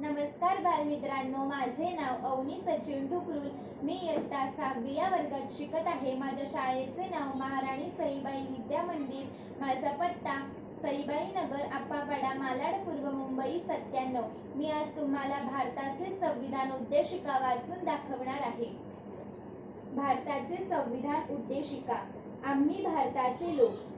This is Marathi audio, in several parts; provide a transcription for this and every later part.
नमस्कार बालमित्रांनो माझे नाव अवनी सचिन ठुकरूल मी इयत्ता सहावी या वर्गात शिकत आहे. माझ्या शाळेचे नाव महाराणी सईबाई विद्या मंदिर. माझा पत्ता सईबाई नगर आप्पापाडा मालाड पूर्व मुंबई सत्त्याण्णव. मी आज तुम्हाला भारताचे संविधान उद्देशिका वाचून दाखवणार आहे. भारताचे संविधान उद्देशिका. आम्ही भारताचे लोक.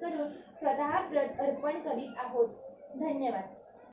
करून स्वतः प्रत अर्पण करीत आहोत. धन्यवाद.